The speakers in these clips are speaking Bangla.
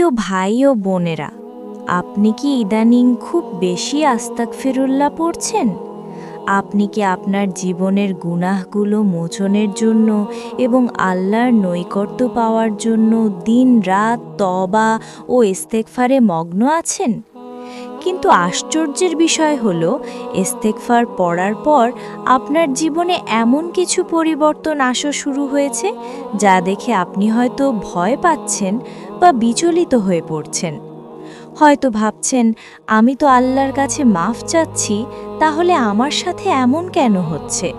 প্রিয় ভাই ও বোনেরা, আপনি কি ইদানিং খুব বেশি আস্তাক ফিরুল্লাহ পড়ছেন? আপনি কি আপনার জীবনের গুনাহগুলো মোচনের জন্য এবং আল্লাহর নৈকট্য পাওয়ার জন্য দিন রাত তবা ও ইস্তেকফারে মগ্ন আছেন? কিন্তু আশ্চর্যের বিষয় হল ইস্তেকফার পড়ার পর আপনার জীবনে এমন কিছু পরিবর্তন আসা শুরু হয়েছে, যা দেখে আপনি হয়তো ভয় পাচ্ছেন বা বিচলিত হয়ে পড়ছেন। হয়তো ভাবছেন, আমি তো আল্লাহর কাছে মাফ চাচ্ছি, তাহলে আমার সাথে এমন কেন হচ্ছে?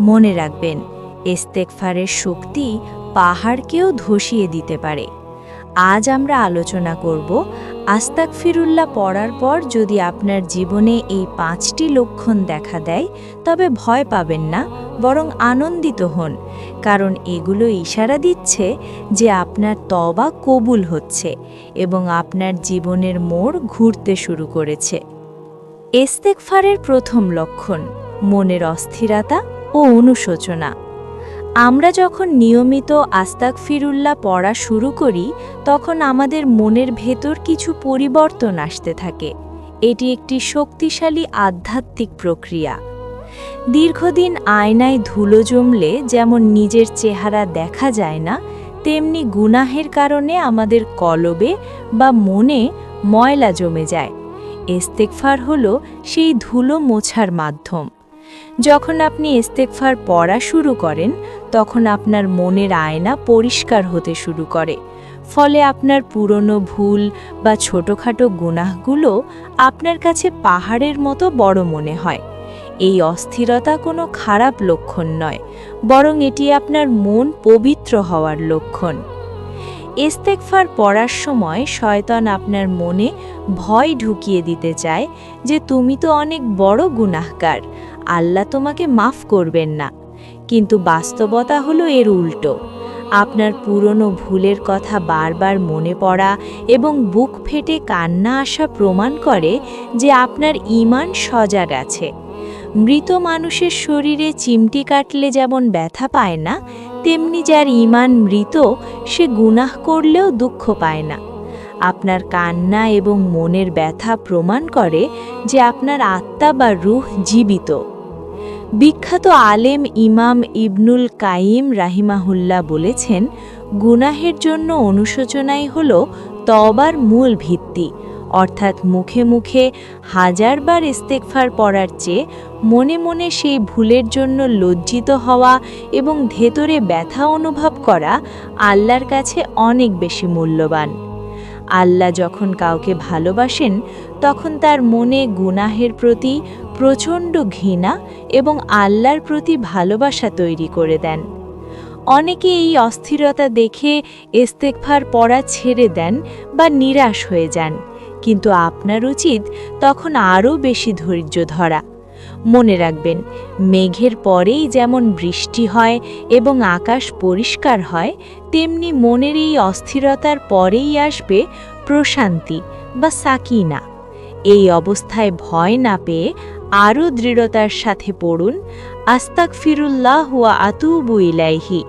মনে রাখবেন ইস্তেকফারের শক্তি পাহাড়কেও ধসিয়ে দিতে পারে। আজ আমরা আলোচনা করব আস্তাক ফিরুল্লাহ পড়ার পর যদি আপনার জীবনে এই পাঁচটি লক্ষণ দেখা দেয়, তবে ভয় পাবেন না, বরং আনন্দিত হন। কারণ এগুলো ইশারা দিচ্ছে যে আপনার তবা কবুল হচ্ছে এবং আপনার জীবনের মোড় ঘুরতে শুরু করেছে। এস্তেকফারের প্রথম লক্ষণ, মনের অস্থিরতা ও অনুশোচনা। আমরা যখন নিয়মিত আস্তাক ফিরুল্লাহ পড়া শুরু করি, তখন আমাদের মনের ভেতর কিছু পরিবর্তন আসতে থাকে। এটি একটি শক্তিশালী আধ্যাত্মিক প্রক্রিয়া। দীর্ঘদিন আয়নায় ধুলো জমলে যেমন নিজের চেহারা দেখা যায় না, তেমনি গুনাহের কারণে আমাদের কলবে বা মনে ময়লা জমে যায়। ইস্তেকফার হল সেই ধুলো মোছার মাধ্যম। যখন আপনি ইস্তেকফার পড়া শুরু করেন, তখন আপনার মনের আয়না পরিষ্কার হতে শুরু করে। ফলে আপনার পুরনো ভুল বা ছোটোখাটো গুনাহগুলো আপনার কাছে পাহাড়ের মতো বড় মনে হয়। এই অস্থিরতা কোনো খারাপ লক্ষণ নয়, বরং এটি আপনার মন পবিত্র হওয়ার লক্ষণ। ইস্তেকফার পড়ার সময় শয়তান আপনার মনে ভয় ঢুকিয়ে দিতে চায় যে, তুমি তো অনেক বড় গুনাহগার আল্লাহ তোমাকে মাফ করবেন না। কিন্তু বাস্তবতা হলো এর উল্টো। আপনার পুরনো ভুলের কথা বারবার মনে পড়া এবং বুক ফেটে কান্না আসা প্রমাণ করে যে আপনার ইমান সজাগ আছে। মৃত মানুষের শরীরে চিমটি কাটলে যেমন ব্যথা পায় না, তেমনি যার ইমান মৃত, সে গুনাহ করলেও দুঃখ পায় না। আপনার কান্না এবং মনের ব্যথা প্রমাণ করে যে আপনার আত্মা বা রুহ জীবিত। বিখ্যাত আলেম ইমাম ইবনুল কাইম রাহিমাহুল্লাহ বলেছেন, গুনাহের জন্য অনুশোচনাই হল তবার মূল ভিত্তি। অর্থাৎ মুখে মুখে হাজারবার ইস্তেকফার পড়ার চেয়ে মনে মনে সেই ভুলের জন্য লজ্জিত হওয়া এবং ভেতরে ব্যথা অনুভব করা আল্লাহর কাছে অনেক বেশি মূল্যবান। আল্লাহ যখন কাউকে ভালোবাসেন, তখন তার মনে গুনাহের প্রতি প্রচণ্ড ঘৃণা এবং আল্লাহর প্রতি ভালোবাসা তৈরি করে দেন। অনেকে এই অস্থিরতা দেখে ইস্তেকফার পড়া ছেড়ে দেন বা নিরাশ হয়ে যান, কিন্তু আপনার উচিত তখন আরও বেশি ধৈর্য ধরা। মনে রাখবেন, মেঘের পরেই যেমন বৃষ্টি হয় এবং আকাশ পরিষ্কার হয়, তেমনি মনের এই অস্থিরতার পরেই আসবে প্রশান্তি বা সাকিনা। এই অবস্থায় ভয় না পেয়ে আরও দৃঢ়তার সাথে পড়ুন আস্তাক ফিরুল্লাহ হুয়া আতুবু ইলাইহি।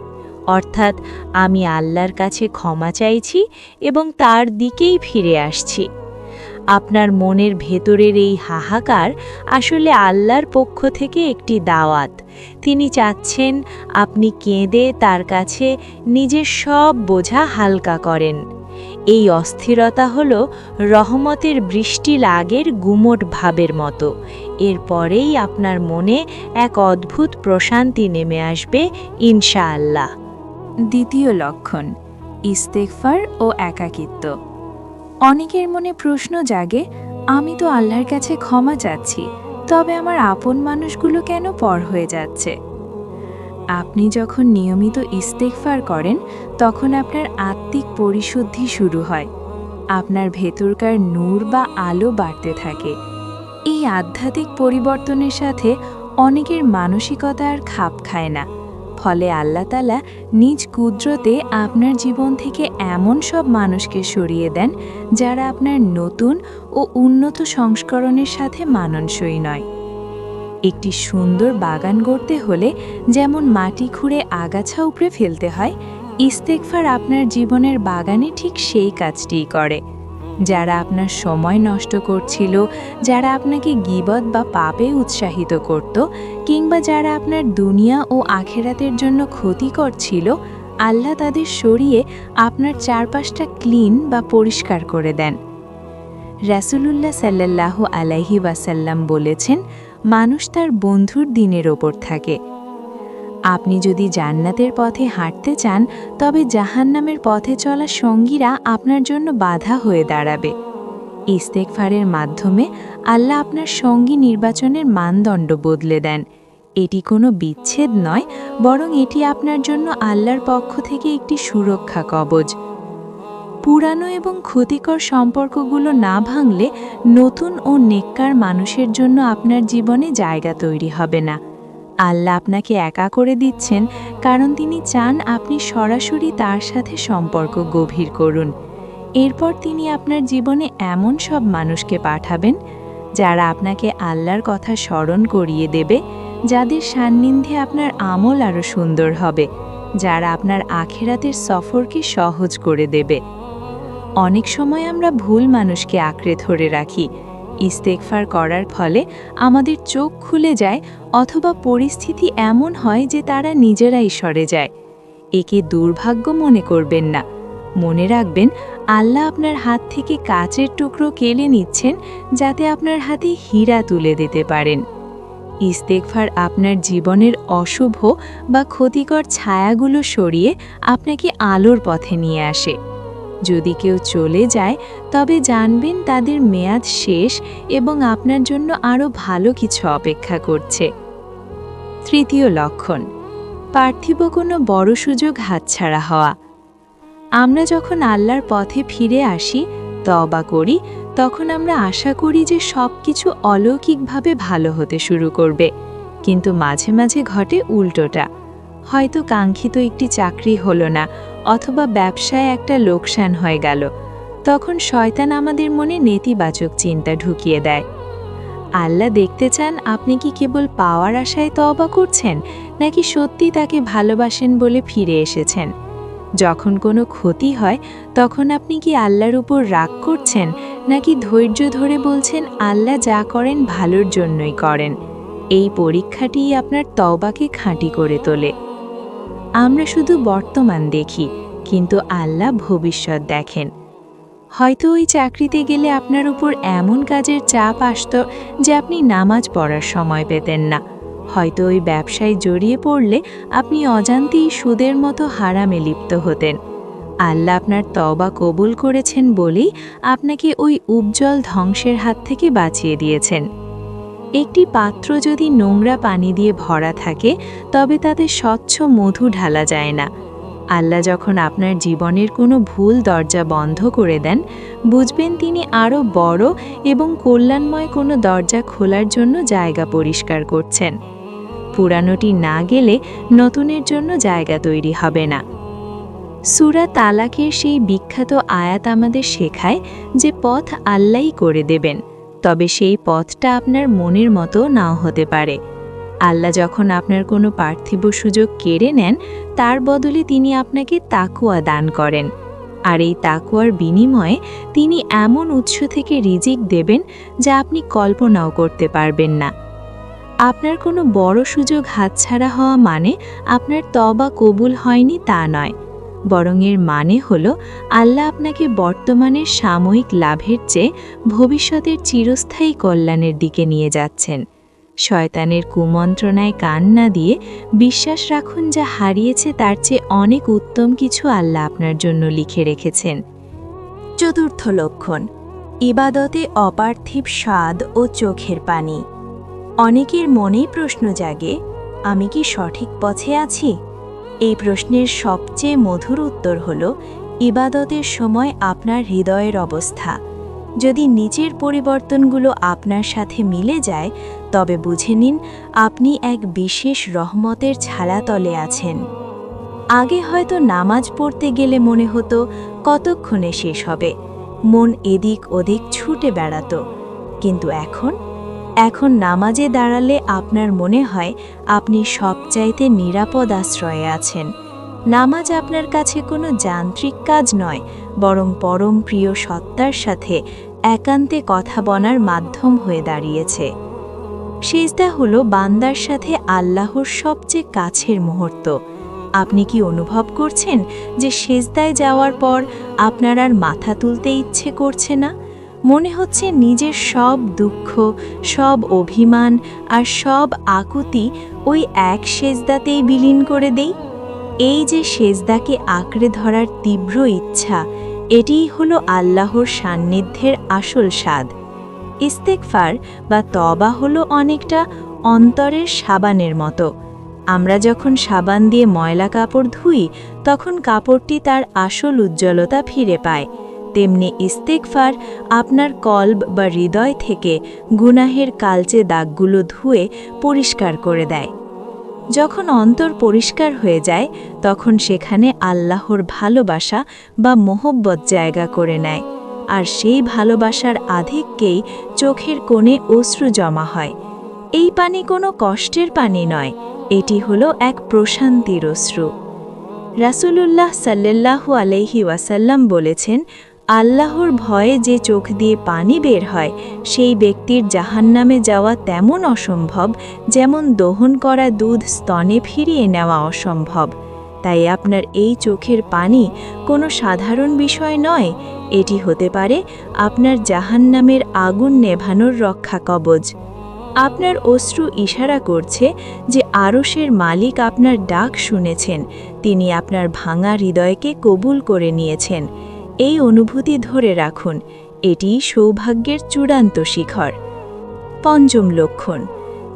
অর্থাৎ আমি আল্লাহর কাছে ক্ষমা চাইছি এবং তার দিকেই ফিরে আসছি। আপনার মনের ভেতরের এই হাহাকার আসলে আল্লাহর পক্ষ থেকে একটি দাওয়াত। তিনি চাচ্ছেন আপনি কেঁদে তার কাছে নিজের সব বোঝা হালকা করেন। এই অস্থিরতা হল রহমতের বৃষ্টি লাগের গুমট ভাবের মতো। এরপরেই আপনার মনে এক অদ্ভুত প্রশান্তি নেমে আসবে, ইনশাআল্লাহ। দ্বিতীয় লক্ষণ ইস্তেকফার ও একাকিত্ব। অনেকের মনে প্রশ্ন জাগে, আমি তো আল্লাহর কাছে ক্ষমা চাচ্ছি, তবে আমার আপন মানুষগুলো কেন পর হয়ে যাচ্ছে? আপনি যখন নিয়মিত ইস্তেকফার করেন, তখন আপনার আত্মিক পরিশুদ্ধি শুরু হয়। আপনার ভেতরকার নূর বা আলো বাড়তে থাকে। এই আধ্যাত্মিক পরিবর্তনের সাথে অনেকের মানসিকতা আর খাপ খায় না। ফলে আল্লাহ তালা নিজ কুদরতে আপনার জীবন থেকে এমন সব মানুষকে সরিয়ে দেন, যারা আপনার নতুন ও উন্নত সংস্করণের সাথে মানানসই নয়। একটি সুন্দর বাগান গড়তে হলে যেমন মাটি খুঁড়ে আগাছা উপড়ে ফেলতে হয়, ইস্তেকফার আপনার জীবনের বাগানে ঠিক সেই কাজটিই করে। যারা আপনার সময় নষ্ট করছিল, যারা আপনাকে গিবত বা পাপে উৎসাহিত করত, কিংবা যারা আপনার দুনিয়া ও আখেরাতের জন্য ক্ষতি করছিল আল্লাহ তাদের সরিয়ে আপনার চারপাশটা ক্লিন বা পরিষ্কার করে দেন। রাসূলুল্লাহ সাল্লাল্লাহু আলাইহি ওয়াসাল্লাম বলেছেন মানুষ তার বন্ধুর দিনের ওপর থাকে। আপনি যদি জান্নাতের পথে হাঁটতে চান, তবে জাহান্নামের পথে চলা সঙ্গীরা আপনার জন্য বাধা হয়ে দাঁড়াবে। ইস্তেকফারের মাধ্যমে আল্লাহ আপনার সঙ্গী নির্বাচনের মানদণ্ড বদলে দেন। এটি কোনো বিচ্ছেদ নয়, বরং এটি আপনার জন্য আল্লাহর পক্ষ থেকে একটি সুরক্ষা কবচ পুরানো এবং ক্ষতিকর সম্পর্কগুলো না ভাঙলে নতুন ও নেককার মানুষের জন্য আপনার জীবনে জায়গা তৈরি হবে না। আল্লাহ আপনাকে একা করে দিচ্ছেন, কারণ তিনি চান আপনি সরাসরি তার সাথে সম্পর্ক গভীর করুন। এরপর তিনি আপনার জীবনে এমন সব মানুষকে পাঠাবেন, যারা আপনাকে আল্লাহর কথা স্মরণ করিয়ে দেবে, যাদের সান্নিধ্যে আপনার আমল আরও সুন্দর হবে, যারা আপনার আখেরাতের সফরকে সহজ করে দেবে। অনেক সময় আমরা ভুল মানুষকে আঁকড়ে ধরে রাখি। ইস্তেকফার করার ফলে আমাদের চোখ খুলে যায় অথবা পরিস্থিতি এমন হয় যে তারা নিজেরাই সরে যায়। একে দুর্ভাগ্য মনে করবেন না। মনে রাখবেন, আল্লাহ আপনার হাত থেকে কাচের টুকরো কেলে নিচ্ছেন যাতে আপনার হাতে হীরা তুলে দিতে পারেন। ইস্তেকফার আপনার জীবনের অশুভ বা ক্ষতিকর ছায়াগুলো সরিয়ে আপনাকে আলোর পথে নিয়ে আসে। যদি কেউ চলে যায়, তবে জানবেন তাদের মেয়াদ শেষ এবং আপনার জন্য আরও ভালো কিছু অপেক্ষা করছে। তৃতীয় লক্ষণ, পার্থিব কোনো বড় সুযোগ হাতছাড়া হওয়া। আমরা যখন আল্লাহর পথে ফিরে আসি তবা করি, তখন আমরা আশা করি যে সব কিছু অলৌকিকভাবে ভালো হতে শুরু করবে। কিন্তু মাঝে মাঝে ঘটে উল্টোটা। হয়তো কাঙ্ক্ষিত একটি চাকরি হলো না অথবা ব্যবসায় একটা লোকসান হয়ে গেল। তখন শয়তান আমাদের মনে নেতিবাচক চিন্তা ঢুকিয়ে দেয়। আল্লাহ দেখতে চান আপনি কি কেবল পাওয়ার আশায় তওবা করছেন, নাকি সত্যি তাকে ভালোবাসেন বলে ফিরে এসেছেন? যখন কোনো ক্ষতি হয়, তখন আপনি কি আল্লাহর উপর রাগ করছেন, নাকি ধৈর্য ধরে বলছেন আল্লাহ যা করেন ভালোর জন্যই করেন? এই পরীক্ষাটিই আপনার তওবাকে খাঁটি করে তোলে। আমরা শুধু বর্তমান দেখি, কিন্তু আল্লাহ ভবিষ্যৎ দেখেন। হয়তো ওই চাকরিতে গেলে আপনার উপর এমন কাজের চাপ আসত যে আপনি নামাজ পড়ার সময় পেতেন না। হয়তো ওই ব্যবসায় জড়িয়ে পড়লে আপনি অজান্তেই সুদের মতো হারামে লিপ্ত হতেন। আল্লাহ আপনার তবা কবুল করেছেন বলেই আপনাকে ওই উজ্জ্বল ধ্বংসের হাত থেকে বাঁচিয়ে দিয়েছেন। একটি পাত্র যদি নোংরা পানি দিয়ে ভরা থাকে, তবে তাতে স্বচ্ছ মধু ঢালা যায় না। আল্লাহ যখন আপনার জীবনের কোনো ভুল দরজা বন্ধ করে দেন, বুঝবেন তিনি আরও বড় এবং কল্যাণময় কোনো দরজা খোলার জন্য জায়গা পরিষ্কার করছেন। পুরানোটি না গেলে নতুনের জন্য জায়গা তৈরি হবে না। সুরা তালাকের সেই বিখ্যাত আয়াত আমাদের শেখায় যে পথ আল্লাহই করে দেবেন। তবে সেই পথটা আপনার মনের মতো নাও হতে পারে। আল্লাহ যখন আপনার কোনো পার্থিব সুযোগ কেড়ে নেন, তার বদলে তিনি আপনাকে তাকুয়া দান করেন। আর এই তাকুয়ার বিনিময়ে তিনি এমন উৎস থেকে রিজিক দেবেন যা আপনি কল্পনাও করতে পারবেন না। আপনার কোনো বড় সুযোগ হাতছাড়া হওয়া মানে আপনার তবা কবুল হয়নি তা নয়। বরং এর মানে হল আল্লাহ আপনাকে বর্তমানের সাময়িক লাভের চেয়ে ভবিষ্যতের চিরস্থায়ী কল্যাণের দিকে নিয়ে যাচ্ছেন। শয়তানের কুমন্ত্রণায় কান না দিয়ে বিশ্বাস রাখুন যা হারিয়েছে তার চেয়ে অনেক উত্তম কিছু আল্লাহ আপনার জন্য লিখে রেখেছেন। চতুর্থ লক্ষণ, ইবাদতে অপার্থিব স্বাদ ও চোখের পানি। অনেকের মনেই প্রশ্ন জাগে, আমি কি সঠিক পথে আছি? এই প্রশ্নের সবচেয়ে মধুর উত্তর হল, ইবাদতের সময় আপনার হৃদয়ের অবস্থা। যদি নিচের পরিবর্তনগুলো আপনার সাথে মিলে যায়, তবে বুঝে নিন, আপনি এক বিশেষ রহমতের ছালাতলে আছেন। আগে হয়তো নামাজ পড়তে গেলে মনে হতো, কতক্ষণে শেষ হবে? মন এদিক ওদিক ছুটে বেড়াতো। কিন্তু এখন এখন নামাজে দাঁড়ালে আপনার মনে হয় আপনি সবচাইতে নিরাপদ আশ্রয়ে আছেন। নামাজ আপনার কাছে কোনো যান্ত্রিক কাজ নয়, বরং পরম প্রিয় সত্তার সাথে একান্তে কথা বলার মাধ্যম হয়ে দাঁড়িয়েছে। সেজদা হলো বান্দার সাথে আল্লাহর সবচেয়ে কাছের মুহূর্ত। আপনি কি অনুভব করছেন যে সেজদায় যাওয়ার পর আপনার আর মাথা তুলতে ইচ্ছে করছে না? মনে হচ্ছে নিজের সব দুঃখ, সব অভিমান আর সব আকুতি ওই এক সেজদাতেই বিলীন করে দেই। এই যে সেজদাকে আঁকড়ে ধরার তীব্র ইচ্ছা, এটিই হলো আল্লাহর সান্নিধ্যের আসল স্বাদ। ইস্তেকফার বা তবা হলো অনেকটা অন্তরের সাবানের মতো। আমরা যখন সাবান দিয়ে ময়লা কাপড় ধুই, তখন কাপড়টি তার আসল উজ্জ্বলতা ফিরে পায়। তেমনি ইস্তেকফার আপনার কল্ব বা হৃদয় থেকে গুনাহের কালচে দাগগুলো ধুয়ে পরিষ্কার করে দেয়। যখন অন্তর পরিষ্কার হয়ে যায়, তখন সেখানে আল্লাহর ভালোবাসা বা মোহব্বত জায়গা করে নেয়। আর সেই ভালোবাসার আধিক্যেই চোখের কোণে অশ্রু জমা হয়। এই পানি কোনো কষ্টের পানি নয়, এটি হলো এক প্রশান্তির অশ্রু। রাসূলুল্লাহ সাল্লাল্লাহু আলাইহি ওয়াসাল্লাম বলেছেন আল্লাহর ভয়ে যে চোখ দিয়ে পানি বের হয়, সেই ব্যক্তির জাহান্নামে যাওয়া তেমন অসম্ভব যেমন দহন করা দুধ স্তনে ফিরিয়ে নেওয়া অসম্ভব। তাই আপনার এই চোখের পানি কোনো সাধারণ বিষয় নয়, এটি হতে পারে আপনার জাহান্নামের আগুন নেভানোর রক্ষা কবজ। আপনার অশ্রু ইশারা করছে যে আরশের মালিক আপনার ডাক শুনেছেন, তিনি আপনার ভাঙা হৃদয়কে কবুল করে নিয়েছেন। এই অনুভূতি ধরে রাখুন, এটি সৌভাগ্যের চূড়ান্ত শিখর। পঞ্চম লক্ষণ,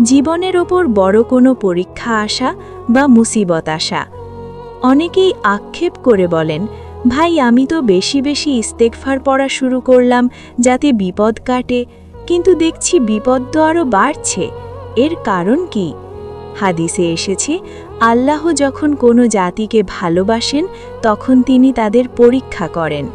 জীবনের ওপর বড় কোনো পরীক্ষা আসা বা মুসিবত আসা। অনেকেই আক্ষেপ করে বলেন, ভাই, আমি তো বেশি বেশি ইস্তেকফার পড়া শুরু করলাম, যাতে বিপদ কাটে, কিন্তু দেখছি বিপদ তো আরও বাড়ছে, এর কারণ কি? হাদিসে এসেছে আল্লাহ যখন কোনো জাতিকে ভালোবাসেন, তখন তিনি তাদের পরীক্ষা করেন।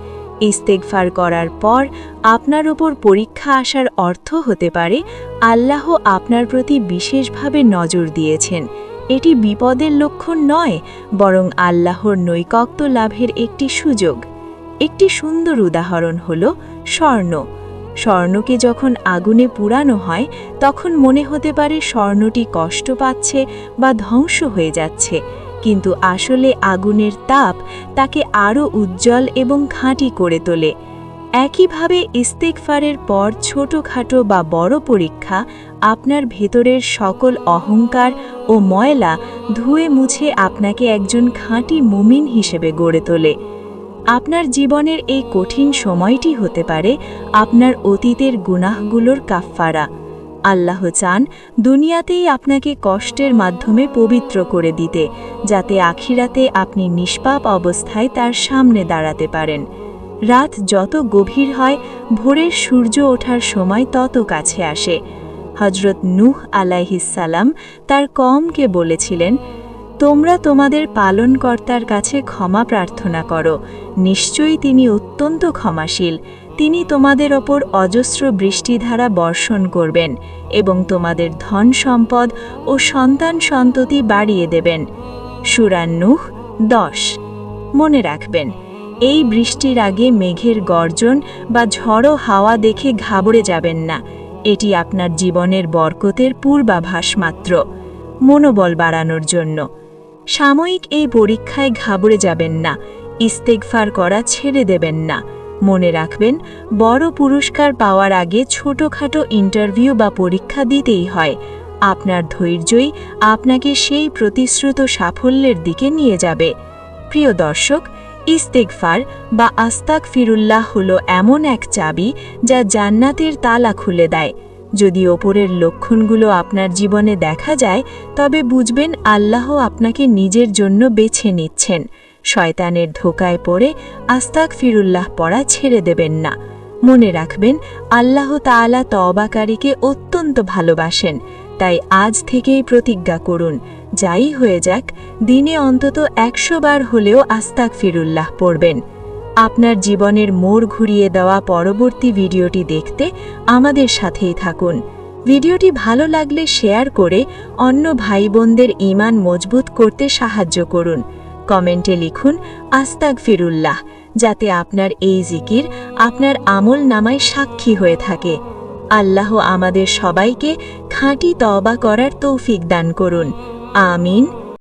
ইস্তেকফার করার পর আপনার ওপর পরীক্ষা আসার অর্থ হতে পারে, আল্লাহ আপনার প্রতি বিশেষভাবে নজর দিয়েছেন। এটি বিপদের লক্ষণ নয়, বরং আল্লাহর নৈকক্ত লাভের একটি সুযোগ। একটি সুন্দর উদাহরণ হল স্বর্ণ। স্বর্ণকে যখন আগুনে পুরানো হয়, তখন মনে হতে পারে স্বর্ণটি কষ্ট পাচ্ছে বা ধ্বংস হয়ে যাচ্ছে। কিন্তু আসলে আগুনের তাপ তাকে আরও উজ্জ্বল এবং খাঁটি করে তোলে। একইভাবে ইস্তেকফারের পর ছোটোখাটো বা বড় পরীক্ষা আপনার ভেতরের সকল অহংকার ও ময়লা ধুয়ে মুছে আপনাকে একজন খাঁটি মুমিন হিসেবে গড়ে তোলে। আপনার জীবনের এই কঠিন সময়টি হতে পারে আপনার অতীতের গুনাহগুলোর কাফফারা। আল্লাহ চান দুনিয়াতেই আপনাকে কষ্টের মাধ্যমে পবিত্র করে দিতে, যাতে আখিরাতে আপনি নিষ্পাপ অবস্থায় তার সামনে দাঁড়াতে পারেন। রাত যত গভীর হয় ভোরের সূর্য ওঠার সময় তত কাছে আসে। হজরত নূহ আলাইহিসাল্লাম তার কমকে বলেছিলেন তোমরা তোমাদের পালনকর্তার কাছে ক্ষমা প্রার্থনা করো। নিশ্চয়ই তিনি অত্যন্ত ক্ষমাশীল। তিনি তোমাদের ওপর অজস্র বৃষ্টিধারা বর্ষণ করবেন এবং তোমাদের ধন সম্পদ ও সন্তান সন্ততি বাড়িয়ে দেবেন। সুরান্নুহ দশ। মনে রাখবেন, এই বৃষ্টির আগে মেঘের গর্জন বা ঝড়ো হাওয়া দেখে ঘাবড়ে যাবেন না। এটি আপনার জীবনের বরকতের পূর্বাভাস মাত্র। মনোবল বাড়ানোর জন্য। সাময়িক এই পরীক্ষায় ঘাবড়ে যাবেন না ইস্তেকফার করা ছেড়ে দেবেন না। মনে রাখবেন, বড় পুরস্কার পাওয়ার আগে ছোটখাটো ইন্টারভিউ বা পরীক্ষা দিতেই হয়। আপনার ধৈর্যই আপনাকে সেই প্রতিশ্রুত সাফল্যের দিকে নিয়ে যাবে। প্রিয় দর্শক ইস্তেকফার বা আস্তাক ফিরুল্লাহ হল এমন এক চাবি যা জান্নাতের তালা খুলে দেয়। যদি ওপরের লক্ষণগুলো আপনার জীবনে দেখা যায়, তবে বুঝবেন আল্লাহ আপনাকে নিজের জন্য বেছে নিচ্ছেন। শয়তানের ধোকায় পড়ে আস্তাক ফিরুল্লাহ পড়া ছেড়ে দেবেন না। মনে রাখবেন, আল্লাহ তাআলা তবাকারীকে অত্যন্ত ভালোবাসেন। তাই আজ থেকেই প্রতিজ্ঞা করুন, যাই হয়ে যাক, দিনে অন্তত একশো বার হলেও আস্তাক ফিরুল্লাহ পড়বেন। আপনার জীবনের মোড় ঘুরিয়ে দেওয়া পরবর্তী ভিডিওটি দেখতে আমাদের সাথেই থাকুন। ভিডিওটি ভালো লাগলে শেয়ার করে অন্য ভাই বোনদের ইমান মজবুত করতে সাহায্য করুন। কমেন্টে লিখুন আস্তাক ফিরুল্লাহ যাতে আপনার এই জিকির আপনার আমল নামায় সাক্ষী হয়ে থাকে। আল্লাহ আমাদের সবাইকে খাঁটি তওবা করার তৌফিক দান করুন। আমিন।